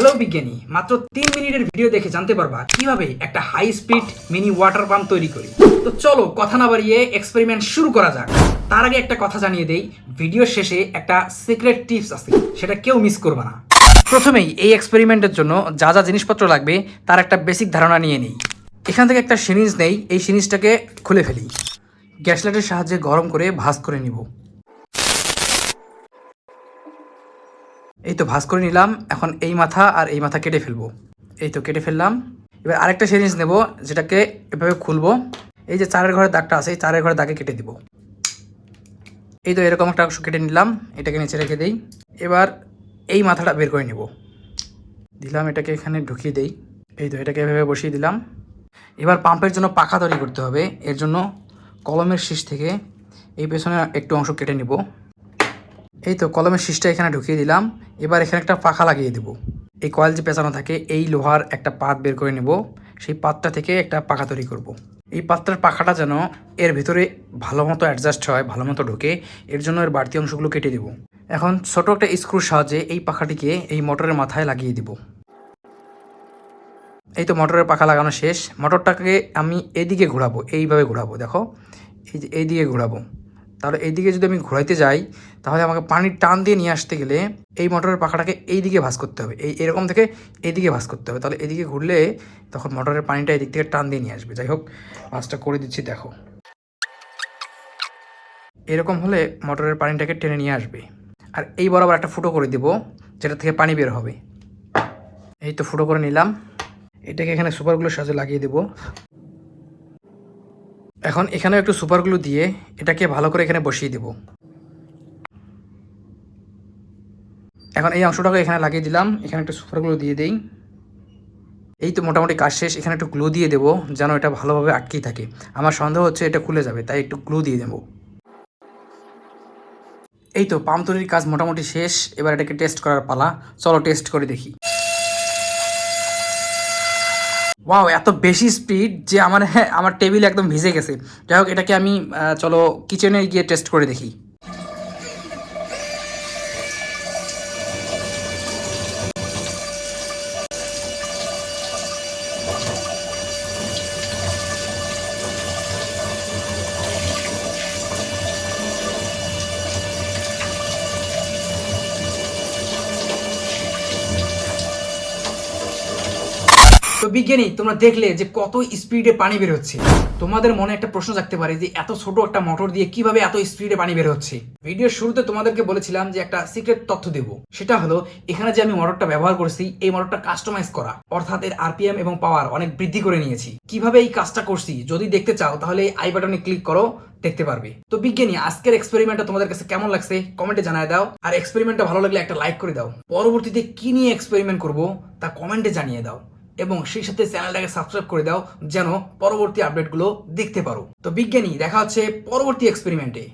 Hello বিজ্ঞানী। মাত্র তিন মিনিটের ভিডিও দেখে জানতে পারবা কীভাবে একটা high speed mini water pump তৈরি করি। তো চলো কথা না বাড়িয়ে এক্সপেরিমেন্ট শুরু করা যাক। তার আগে একটা কথা জানিয়ে দেই ভিডিওর শেষে একটা সিক্রেট টিপস আছে, সেটা কেউ মিস করবে না। প্রথমেই এই এক্সপেরিমেন্টের জন্য যা যা জিনিসপত্র লাগবে, তার একটা বেসিক ধারণা নিয়ে নিই। এখান থেকে একটা সিরিজ নেই, এই সিরিজটাকে খুলে ফেলি। গ্যাস লাইটের সাহায্যে গরম করে ভাঁজ করে নিব। এই তো ভাঁজ করে নিলাম, এখন এই মাথা আর এই মাথা কেটে ফেলব। এই তো কেটে ফেললাম। এবার আরেকটা সিরিজ নেব, যেটাকে এভাবে খুলবো। এই যে চারের ঘরের দাগটা আছে, এই চারের ঘরের দাগে কেটে দিব। এই তো এরকম একটা অংশ কেটে নিলাম, এটাকে নিচে রেখে দেই। এবার এই মাথাটা বের করে নেব। দিলাম এটাকে এখানে ঢুকিয়ে দেই। এই তো এটাকে এভাবে বসিয়ে দিলাম। এবার পাম্পের জন্য পাখা তৈরি করতে হবে। এর জন্য কলমের শীষ থেকে এই পেছনে একটু অংশ কেটে নিব। এই তো কলমের শীষটা এখানে ঢুকিয়ে দিলাম। এবার এখানে একটা পাখা লাগিয়ে দেব। এই কয়েল যে পেঁচানো থাকে, এই লোহার একটা পাত বের করে নেব। সেই পাতটা থেকে একটা পাখা তৈরি করব। এই পাত্রের পাখাটা যেন এর ভিতরে ভালো মতো অ্যাডজাস্ট হয়, ভালো মতো ঢোকে, এর জন্য এর বাড়তি অংশগুলো কেটে দেব। এখন ছোট একটা স্ক্রুর সাহায্যে এই পাখাটিকে এই মোটরের মাথায় লাগিয়ে দিব। এই তো মোটরের পাখা লাগানো শেষ। মোটরটাকে আমি এদিকে ঘোরাবো, এইভাবে ঘোরাবো, দেখো। এই যে এইদিকে ঘোরাবো। তাহলে এইদিকে যদি আমি ঘোরাইতে যাই, তাহলে আমাকে পানির টান দিয়ে নিয়ে আসতে গেলে এই মোটরের পাখাটাকে এই দিকে ভাঁজ করতে হবে। এই এরকম থেকে এইদিকে ভাঁজ করতে হবে। তাহলে এদিকে ঘুরলে তখন মোটরের পানিটা এদিক থেকে টান দিয়ে নিয়ে আসবে। যাই হোক, ভাঁজটা করে দিচ্ছি, দেখো। এরকম হলে মোটরের পানিটাকে টেনে নিয়ে আসবে। আর এই বরাবর একটা ফুটো করে দিব, যেটা থেকে পানি বের হবে। এই তো ফুটো করে নিলাম। এটাকে এখানে সুপারগুলোর সাহায্যে লাগিয়ে দেব। এখন এখানেও একটু সুপারগুলো দিয়ে এটাকে ভালো করে এখানে বসিয়ে দেব। এখন এই অংশটাকে এখানে লাগিয়ে দিলাম। এখানে একটু সুপারগুলো দিয়ে দেই। এই তো মোটামুটি কাজ শেষ। এখানে একটু গ্লু দিয়ে দেবো যেন এটা ভালোভাবে আটকেই থাকে। আমার সন্দেহ হচ্ছে এটা খুলে যাবে, তাই একটু গ্লু দিয়ে দেবো। এই তো পাম্প তৈরির কাজ মোটামুটি শেষ। এবার এটাকে টেস্ট করার পালা। চলো টেস্ট করে দেখি। ওয়াও এত বেশি স্পিড যে আমার হ্যাঁ আমার টেবিল একদম ভিজে গেছে। যাই হোক, এটাকে আমি চলো কিচেনে গিয়ে টেস্ট করে দেখি। তো বিজ্ঞানী, তোমরা দেখলে যে কত স্পিডে পানি বের হচ্ছে তোমাদের মনে একটা প্রশ্ন থাকতে পারে যে এত ছোট একটা মোটর দিয়ে কীভাবে এত স্পিডে পানি বের হচ্ছে ভিডিওর শুরুতে তোমাদেরকে বলেছিলাম যে একটা সিক্রেট তথ্য দেব। সেটা হলো, এখানে যে আমি মোটরটা ব্যবহার করছি, এই মোটরটা কাস্টমাইজ করা। অর্থাৎ এর আরপিএম এবং পাওয়ার অনেক বৃদ্ধি করে নিয়েছি। কীভাবে এই কাজটা করছি, যদি দেখতে চাও, তাহলে এই আই বাটনে ক্লিক করো, দেখতে পারবে। তো বিজ্ঞানী, আজকের এক্সপেরিমেন্টটা তোমাদের কাছে কেমন লাগছে? কমেন্টে জানায় দাও। আর এক্সপেরিমেন্টটা ভালো লাগলে একটা লাইক করে দাও। পরবর্তীতে কি নিয়ে এক্সপেরিমেন্ট করব, তা কমেন্টে জানিয়ে দাও। এবং সেই সাথে চ্যানেলটাকে সাবস্ক্রাইব করে দাও, যেন পরবর্তী আপডেটগুলো দেখতে পারো। তো বিজ্ঞানী, দেখা হচ্ছে পরবর্তী এক্সপেরিমেন্টে